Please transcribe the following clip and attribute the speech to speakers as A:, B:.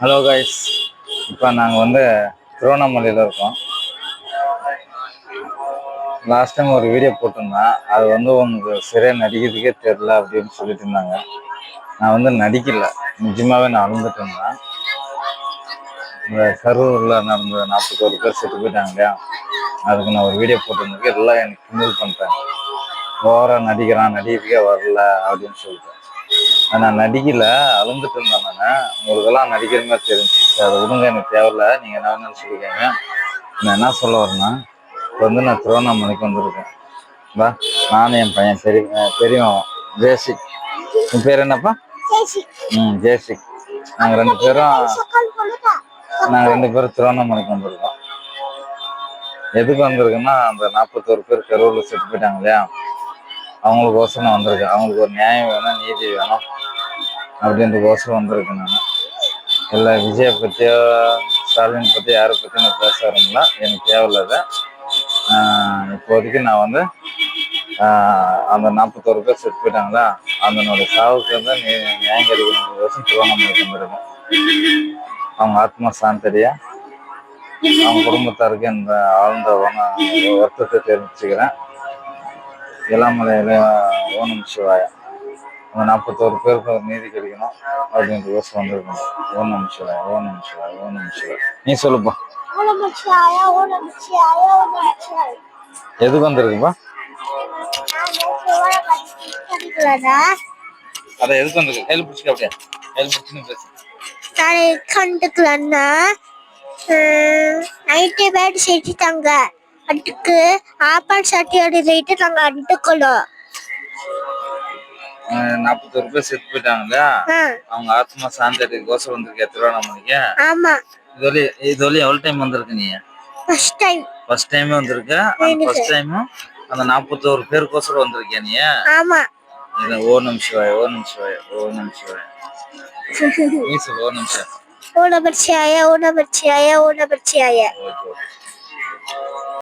A: Hello guys இப்போ நாங்கள் வந்து திருவண்ணாமலையில் இருக்கோம். லாஸ்ட் டைம் ஒரு வீடியோ போட்டிருந்தேன். அது வந்து உங்களுக்கு சரியாக நடிக்கிறதுக்கே தெரில அப்படின்னு சொல்லிட்டு இருந்தாங்க. நான் வந்து நடிக்கல. நிஜமாவே நான் அழுந்துட்டு இருந்தேன். இந்த கரூரில் நடந்த நாற்பத்தோரு பேர் செத்து போயிட்டாங்க இல்லையா? அதுக்கு நான் ஒரு வீடியோ போட்டிருந்தேன் எல்லாம் எனக்கு கிண்டல் பண்ணிட்டாங்க ஓவராக நடிக்கிறான் நடிக்கிறதுக்கே வரல அப்படின்னு சொல்லிட்டு. நான் நடிக்கல. அழுந்துட்டு இருந்தேன் நான். உங்களுக்கெல்லாம் நடிக்கிற மாதிரி தெரிஞ்சு அதை விடுங்க எனக்கு தேவையில்ல. நீங்கள் என்ன சொல்லிக்கோங்க. நான் என்ன சொல்ல வரேன்னா இப்போ வந்து நான் திருவண்ணாமலைக்கு வந்திருக்கேன். வா நானும் என் பையன் பெரிய பெரியவன் ஜேசிக் உன் பேர் என்னப்பா? ம் ஜேசிக் நாங்கள் ரெண்டு பேரும் நாங்கள் ரெண்டு பேரும் திருவண்ணாமலைக்கு வந்திருக்கோம். எதுக்கு வந்திருக்கோன்னா அந்த நாற்பத்தோரு பேர் கரூரில் செத்து போயிட்டாங்க இல்லையா? அவங்களுக்கோசரம் நான் வந்திருக்கேன் அவங்களுக்கு ஒரு நியாயம் வேணும் நீதி வேணும் அப்படின்றதுக்கோசரம் வந்திருக்கேன் நான். இல்லை விஜயை பற்றியோ ஸ்டாலின் பற்றி யாரை பற்றி நான் பேச வரீங்களா எனக்கு தேவையில்லாத இப்போதைக்கு நான் வந்து அந்த நாற்பத்தோரு பேர் செட் போயிட்டாங்களா? அதனோட சாவுக்கு வந்து நீ நியாயம் கிடைக்கணுன்றதுக்கோசரம் திருவண்ணாமலைக்கு வந்திருக்கேன் அவங்க ஆத்மா சாந்தடியா அவங்க குடும்பத்தாருக்கு இந்த ஆழ்ந்த வன வருத்தத்தை தெரிவிச்சுக்கிறேன். இளமலையில ஓனம் சிவாயா. அந்த நாற்பத்தோரு பேருக்கு நீதி கிடைக்கணும் அப்படின்ற யோசனை வந்திருக்கணும் ஓம் நம சிவாய ஓம் நம சிவாய ஓம் நம சிவாய நீ சொல்லுப்பா எதுக்கு வந்திருக்குப்பா?
B: படிக்கலடா
A: அதை எதுக்கு வந்திருக்கு? கையில் பிடிச்சிக்க அப்படியே. கையில் பிடிச்சின்னு பேசு.
B: கண்டுக்கலன்னா நைட்டு பேட் அதுக்கு ஆப்பாடு சட்டியோட ரேட்டு நாங்கள் அண்டுக்கணும்.
A: அஹ் நாற்பத்தோரு பேர் செத்து போயிட்டாங்க இல்லையா
B: ஆ.
A: அவங்க ஆத்மா சாந்தடிக்கோசரம் வந்திருக்கேன் திருவண்ணாமலைக்கு?
B: ஆமாம்
A: இது வழி இது வழி எவ்வளோ டைம் வந்திருக்கு நீ?
B: ஃபர்ஸ்ட் டைம்
A: ஃபர்ஸ்ட் டைமே வந்திருக்க? அந்த ஃபர்ஸ்ட் டைமும் அந்த நாற்பத்தோரு பேருக்கோசரம் வந்திருக்கியா நீ?
B: ஆமாம்
A: இது ஓ நம் சிவாய் ஓ நம் சிவாய் ஓ நம் சிவாய். நீ சொல்லு ஓ நம் சிவாய்.
B: ஓ நமச்சிவாய ஓ நமச்சிவாய ஓ
A: ஓகே.